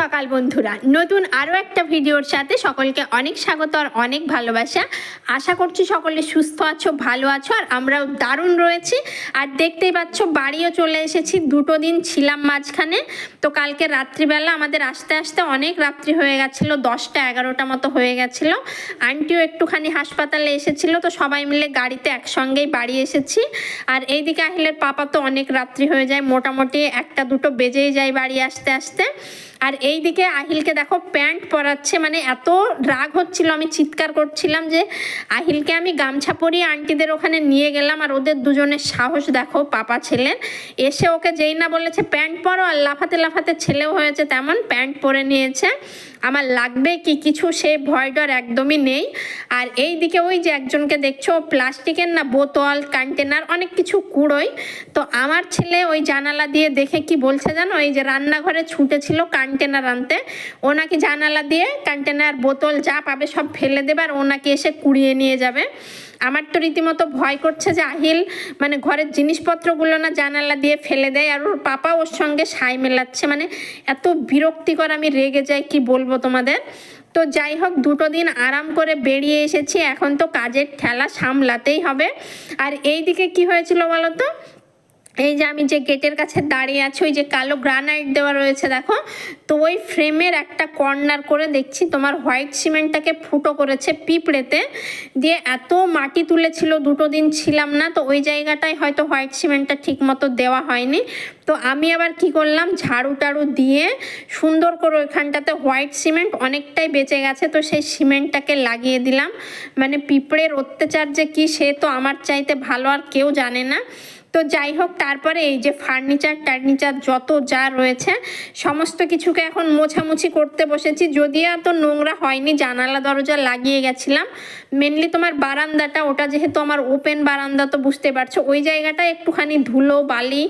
সকাল বন্ধুরা। নতুন আরও একটা ভিডিওর সাথে সকলকে অনেক স্বাগত আর অনেক ভালোবাসা। আশা করছি সকলে সুস্থ আছো, ভালো আছো, আর আমরাও দারুণ রয়েছি। আর দেখতেই পাচ্ছ, বাড়িও চলে এসেছি, দুটো দিন ছিলাম মাঝখানে। তো কালকে রাত্রিবেলা আমাদের আসতে আসতে অনেক রাত্রি হয়ে গেছিল, দশটা এগারোটা মতো হয়ে গেছিল। আন্টিও একটুখানি হাসপাতালে এসেছিল, তো সবাই মিলে গাড়িতে একসঙ্গেই বাড়ি এসেছি। আর এইদিকে আহিলের পাপা তো অনেক রাত্রি হয়ে যায়, মোটামুটি একটা দুটো বেজেই যায় বাড়ি আসতে আসতে। আর এই দিকে আহিলকে দেখো প্যান্ট পরাচ্ছে মানে এত রাগ হচ্ছিল, আমি চিৎকার করছিলাম যে আহিলকে আমি গামছা পরিয়ে আন্টিদের ওখানে নিয়ে গেলাম আর ওদের দুজনের সাহস দেখো পাপা ছিলেন এসে ওকে যেই না বলেছে, প্যান্ট পরো আর লাফাতে লাফাতে ছেলেও হয়েছে তেমন, প্যান্ট পরে নিয়েছে। আমার লাগবে কি কিছু, সে ভয় ডর একদমই নেই। আর এই দিকে ওই যে একজনকে দেখছ প্লাস্টিকের না বোতল, কন্টেনার, অনেক কিছু কুড়োই তো আমার ছেলে ওই জানালা দিয়ে দেখে কি বলছে জানো? এই যে রান্নাঘরে ছুটেছিল কন্টেনার। আনতে। ও নাকি জানালা দিয়ে কন্টেনার বোতল যা পাবে সব ফেলে দেবে আর ওনাকে এসে কুড়িয়ে নিয়ে যাবে। আমার তো রীতিমতো ভয় করছে যে আহিল মানে ঘরের জিনিসপত্রগুলো না জানালা দিয়ে ফেলে দেয় আর ওর পাপা ওর সঙ্গে সাই মেলাচ্ছে। মানে এত বিরক্তিকর আমি রেগে যাই, কি বলব তোমাদের? তো যাই হোক, দুটো দিন আরাম করে বেরিয়ে এসেছি। এখন তো কাজের ঠেলা সামলাতেই হবে। আর এই দিকে কি হয়েছিল বলো তো? এই যে আমি যে গেটের কাছে দাঁড়িয়ে আছি, ওই যে কালো গ্রানাইট দেওয়া রয়েছে, দেখো। তো ওই ফ্রেমের একটা কর্নার করে দেখছি, তোমার হোয়াইট সিমেন্টটাকে ফুটো করেছে পিঁপড়েতে। দিয়ে এত মাটি তুলেছিল, দুটো দিন ছিলাম না, তো ওই জায়গাটায় হয়তো হোয়াইট সিমেন্টটা ঠিক মতো দেওয়া হয়নি। তো আমি আবার কি করলাম, ঝাড়ু টাড়ু দিয়ে সুন্দর করে ওইখানটাতে হোয়াইট সিমেন্ট অনেকটাই বেঁচে গেছে, তো সেই সিমেন্টটাকে লাগিয়ে দিলাম। মানে পিঁপড়ের অত্যাচার যে কি, সে তো আমার চাইতে ভালো আর কেউ জানে না। তো যাই হোক, তারপরে এই যে ফার্নিচার টার্নিচার যত যা রয়েছে, সমস্ত কিছুকে এখন মোছামুছি করতে বসেছি। যদিও এত নোংরা হয়নি, জানালা, দরজা লাগিয়ে গেছিলাম। মেনলি তোমার বারান্দাটা, ওটা যেহেতু আমার ওপেন বারান্দা, তো বুঝতে পারছ। ওই জায়গাটা একটুখানি ধুলো, বালি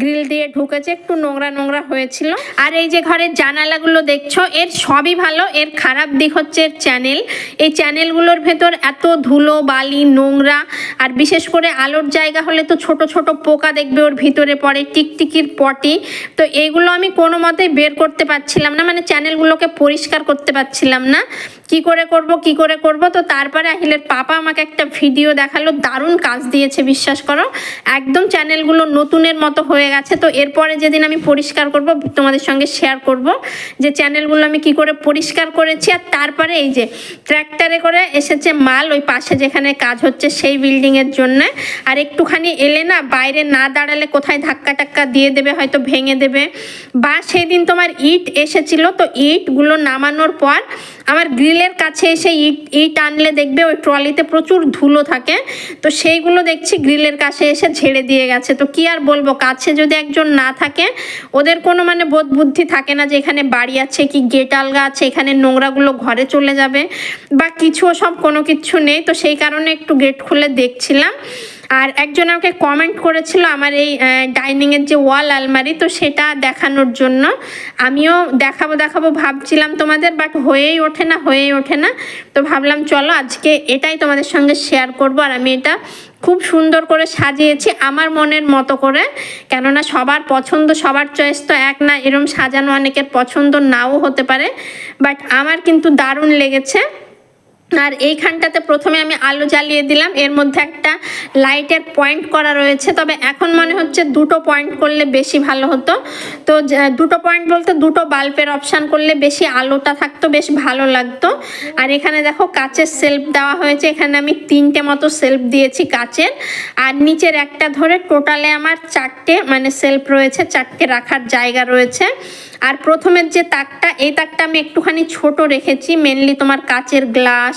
গ্রিল দিয়ে ঢুকেছে, একটু নোংরা নোংরা হয়েছিল। আর এই যে ঘরের জানালাগুলো দেখছ, এর সবই ভালো, এর খারাপ দিক হচ্ছে এর চ্যানেল এই চ্যানেলগুলোর ভেতর এত ধুলো, বালি, নোংরা, আর বিশেষ করে আলোর জায়গা হলে তো ছোট ছোট পোকা দেখবে, ওর ভিতরে পড়ে টিকটিকির পটি। তো এইগুলো আমি কোনো মতেই বের করতে পারছিলাম না মানে চ্যানেলগুলোকে পরিষ্কার করতে পারছিলাম না। কি করে করব, কি করে করব? তো তারপরে আহিলের পাপা আমাকে একটা ভিডিও দেখাল, দারুণ কাজ দিয়েছে, বিশ্বাস করো। একদম চ্যানেলগুলো নতুনের মতো হয়ে গেছে। তো এরপরে যেদিন আমি পরিষ্কার করব, তোমাদের সঙ্গে শেয়ার করব, যে চ্যানেলগুলো আমি কি করে পরিষ্কার করেছি। আর তারপরে এই যে ট্র্যাক্টরে করে এসেছে মাল, ওই পাশে যেখানে কাজ হচ্ছে সেই বিল্ডিংয়ের জন্য। আর একটুখানি এলে না বাইরে না দাঁড়ালে কোথায় ধাক্কা টাক্কা দিয়ে দেবে, হয়তো ভেঙে দেবে। বা সেই দিন তোমার ইট এসেছিল, তো ইটগুলো নামানোর পর আমার গ্রিলের কাছে এসে ইট ইট আনলে দেখবে ওই ট্রলিতে প্রচুর ধুলো থাকে। তো সেইগুলো দেখছি গ্রিলের কাছে এসে ঝেড়ে দিয়ে গেছে। তো কি আর বলব, কাছে যদি একজন না থাকে, ওদের কোনো মানে বোধ বুদ্ধি থাকে না যে এখানে বাড়ি আছে কি, গেট আলগা আছে, এখানে নোংরাগুলো ঘরে চলে যাবে বা কিছু সব কোনো কিছু নেই। তো সেই কারণে একটু গেট খুলে দেখছিলাম। আর একজন আমাকে কমেন্ট করেছিল আমার এই ডাইনিংয়ের যে ওয়াল আলমারি, তো সেটা দেখানোর জন্য। আমিও দেখাবো দেখাবো, ভাবছিলাম তোমাদের বাট হয়েই ওঠে না, হয়েই ওঠে না। তো ভাবলাম, চলো আজকে এটাই তোমাদের সঙ্গে শেয়ার করব। আর আমি এটা খুব সুন্দর করে সাজিয়েছি আমার মনের মতো করে। কেননা সবার পছন্দ, সবার চয়েস তো এক না, এরম সাজানো অনেকের পছন্দ নাও হতে পারে। বাট আমার কিন্তু দারুণ লেগেছে। আর এইখানটাতে প্রথমে আমি আলো জ্বালিয়ে দিলাম। এর মধ্যে একটা লাইটের পয়েন্ট করা রয়েছে। তবে এখন মনে হচ্ছে দুটো পয়েন্ট করলে বেশি ভালো হতো। তো দুটো পয়েন্ট বলতে দুটো বাল্বের অপশান করলে বেশি আলোটা থাকতো, বেশ ভালো লাগতো। আর এখানে দেখো কাচের সেলফ দেওয়া হয়েছে। এখানে আমি তিনটে মতো সেলফ দিয়েছি কাচের। আর নিচের একটা ধরে টোটালে আমার চারটে মানে সেলফ রয়েছে, চারটে রাখার জায়গা রয়েছে। আর প্রথমের যে তাকটা, এই তাকটা আমি একটুখানি ছোট রেখেছি। মেনলি তোমার কাচের গ্লাস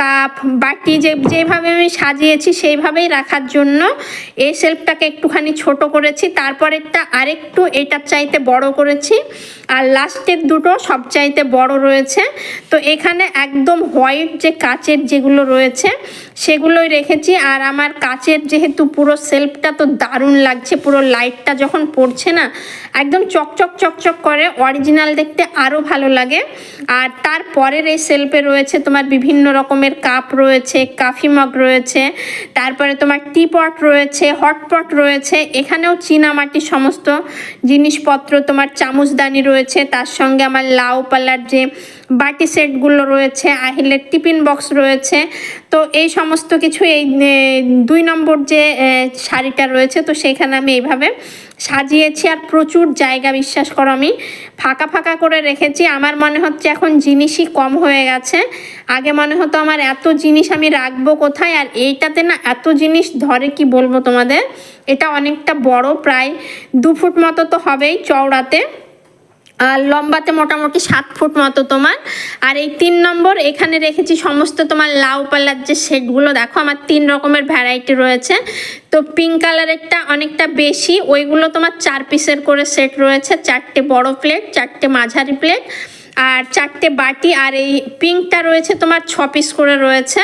কাপ বাটি যে, যেভাবে আমি সাজিয়েছি সেইভাবেই রাখার জন্য এই সেলফটাকে একটুখানি ছোট করেছি। তারপরেরটা আরেকটু এটার চাইতে বড় করেছি। আর লাস্টের দুটো সব চাইতে বড় রয়েছে। তো এখানে একদম হোয়াইট যে কাচের যেগুলো রয়েছে, সেগুলোই রেখেছি। আর আমার কাচের যেহেতু পুরো সেলফটা তো দারুণ লাগছে, পুরো লাইটটা যখন পড়ছে না, একদম চকচক চকচক করে অরিজিনাল দেখতে আরও ভালো লাগে। আর তারপরের এই সেলফে রয়েছে তোমার বিভিন্ন রকমের রকমের কাপ রয়েছে কাফি মগ রয়েছে, তারপরে তোমার টি পট রয়েছে হটপট রয়েছে, এখানেও চীনামাটির সমস্ত জিনিসপত্র তোমার চামচদানি রয়েছে, তার সঙ্গে আমার লাউ পালার যে বাটি সেটগুলো রয়েছে, আহিলের টিফিন বক্স রয়েছে। তো এই সমস্ত কিছু এই দুই নম্বর যে শাড়িটা রয়েছে, তো সেখানে আমি এইভাবে সাজিয়েছি আর প্রচুর জায়গা বিশ্বাস করো আমি, ফাঁকা ফাঁকা করে রেখেছি। আমার মনে হচ্ছে এখন জিনিসই কম হয়ে গেছে। আগে মনে হতো আমার এত জিনিস আমি রাখব কোথায়, আর এইটাতে না এত জিনিস ধরে কি বলব তোমাদের, এটা অনেকটা বড়, প্রায় দু ফুট মতো তো হবেই চওড়াতে। আর লম্বাতে মোটামুটি সাত ফুট মতো তোমার। আর এই তিন নম্বর, এখানে রেখেছি সমস্ত তোমার লাউ পাল্লার যে শেডগুলো। দেখো, আমার তিন রকমের ভ্যারাইটি রয়েছে। তো পিঙ্ক কালারেরটা অনেকটা বেশি, ওইগুলো তোমার চার পিসের করে সেট রয়েছে। চারটে বড় প্লেট চারটে মাঝারি প্লেট আর চারটে বাটি আর এই পিঙ্কটা রয়েছে তোমার ছ পিস করে রয়েছে।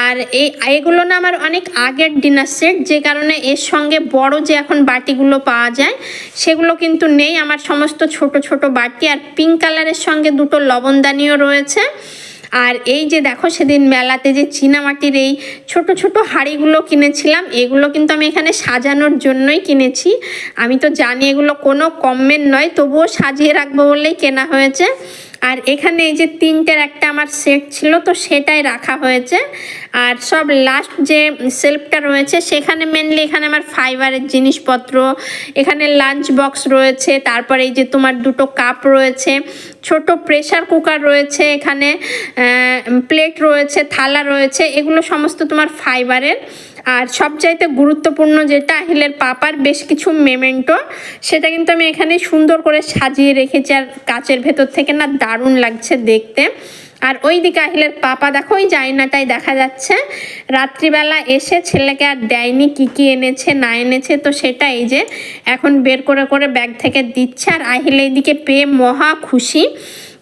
আর এই এগুলো না আমার অনেক আগের ডিনার সেট যে কারণে এর সঙ্গে বড় যে এখন বাটিগুলো পাওয়া যায়, সেগুলো কিন্তু নেই। আমার সমস্ত ছোট ছোট বাটি আর পিঙ্ক কালারের সঙ্গে দুটো লবণদানিও রয়েছে। আর এই যে দেখো সেদিন মেলাতে যে চীনামাটির এই ছোট ছোট হাঁড়িগুলো কিনেছিলাম, এগুলো কিন্তু আমি এখানে সাজানোর জন্যই কিনেছি। আমি তো জানি এগুলো কোনো কমের নয়, তবুও সাজিয়ে রাখব বলেই কেনা হয়েছে। আর এখানে এই যে তিনটের একটা আমার সেট ছিল, তো সেটাই রাখা হয়েছে। আর সব লাস্ট যে সেলফটা রয়েছে, সেখানে মেনলি এখানে আমার ফাইবারের জিনিসপত্র, এখানে লাঞ্চ বক্স রয়েছে, তারপরে এই যে তোমার দুটো কাপ রয়েছে ছোট প্রেশার কুকার রয়েছে এখানে প্লেট রয়েছে, থালা রয়েছে, এগুলো সমস্ত তোমার ফাইবারের আর সবচাইতে গুরুত্বপূর্ণ যেটা, আহিলের পাপার বেশ কিছু মেমেন্টো সেটা কিন্তু আমি এখানে সুন্দর করে সাজিয়ে রেখেছি আর কাচের ভেতর থেকে না দারুণ লাগছে দেখতে। আর ওই দিকে আহিলের পাপা দেখো, ওই জায়নাটাই দেখা যাচ্ছে। রাত্রিবেলা এসে ছেলেকে আর দেয়নি, কি কি এনেছে, না এনেছে, তো সেটা এই যে এখন বের করে করে ব্যাগ থেকে দিচ্ছে। আর আহিল এইদিকে পেয়ে মহা খুশি।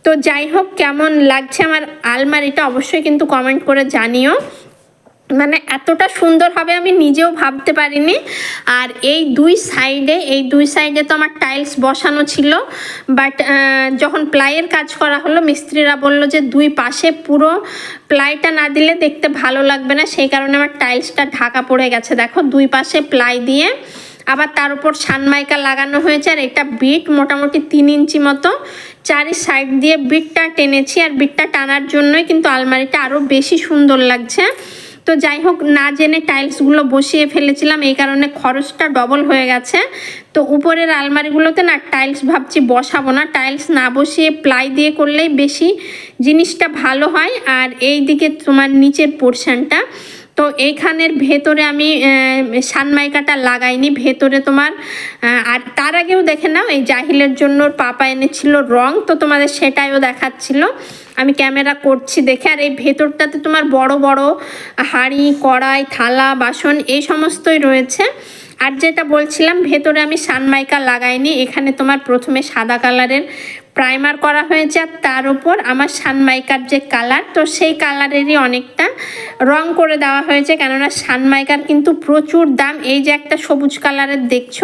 তো যাই হোক, কেমন লাগছে আমার আলমারিটা অবশ্যই কিন্তু কমেন্ট করে জানিও। মানে এতটা সুন্দর হবে আমি নিজেও ভাবতে পারিনি। আর এই দুই সাইডে, এই দুই সাইডে তো আমার টাইলস বসানো ছিল। বাট যখন প্লাইয়ের কাজ করা হলো, মিস্ত্রিরা বলল যে দুই পাশে পুরো প্লাইটা না দিলে দেখতে ভালো লাগবে না। সেই কারণে আমার টাইলসটা ঢাকা পড়ে গেছে। দেখো, দুই পাশে প্লাই দিয়ে আবার তার উপর সানমাইকা লাগানো হয়েছে। আর এটা বিট মোটামুটি তিন ইঞ্চি মতো। চারি সাইড দিয়ে বিটটা টেনেছি। আর বিটটা টানার জন্যই কিন্তু আলমারিটা আরও বেশি সুন্দর লাগছে। তো যাই হোক, না জেনে টাইলসগুলো বসিয়ে ফেলেছিলাম, এই কারণে খরচটা ডবল হয়ে গেছে। তো উপরের আলমারিগুলোতে না টাইলস ভাবছি বসাবো না, টাইলস না বসিয়ে প্লাই দিয়ে করলেই বেশি জিনিসটা ভালো হয়। আর এই দিকে তোমার নিচের পোর্শনটা, তো এইখানের ভেতরে আমি সানমাইকাটা লাগাইনি, ভেতরে তোমার আর তার আগেও দেখে নাও, এই জাহিলের জন্য পাপা এনেছিল রং, তো তোমাদের সেটাইও দেখাচ্ছিল। আমি ক্যামেরা করছি দেখে, আর এই ভেতরটাতে তোমার বড় বড় হাঁড়ি, কড়াই, থালা, বাসন, এই সমস্তই রয়েছে। আর যেটা বলছিলাম, ভেতরে আমি সানমাইকা লাগাইনি, এখানে তোমার প্রথমে সাদা কালারের প্রাইমার করা হয়েছে, আর তার উপর আমার সানমাইকার যে কালার, তো সেই কালারেরই অনেকটা রং করে দেওয়া হয়েছে, কেননা সানমাইকার কিন্তু প্রচুর দাম। এই যে একটা সবুজ কালারের দেখছ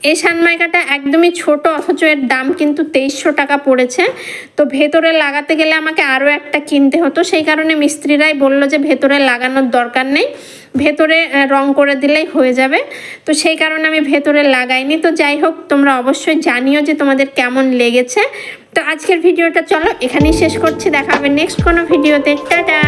এই সানমাইকাটা একদমই ছোট, অথচ এর দাম কিন্তু তেইশশো টাকা পড়েছে। তো ভেতরে লাগাতে গেলে আমাকে আরও একটা কিনতে হতো, সেই কারণে মিস্ত্রিরাই বলল যে ভেতরে লাগানোর দরকার নেই, ভেতরে রং করে দিলেই হয়ে যাবে। তো সেই কারণে আমি ভেতরে লাগাইনি। তো যাই হোক, তোমরা অবশ্যই জানিও যে তোমাদের কেমন লেগেছে। তো আজকের ভিডিওটা চলো এখানেই শেষ করছি, দেখা হবে নেক্সট কোনো ভিডিওতে। টাটা!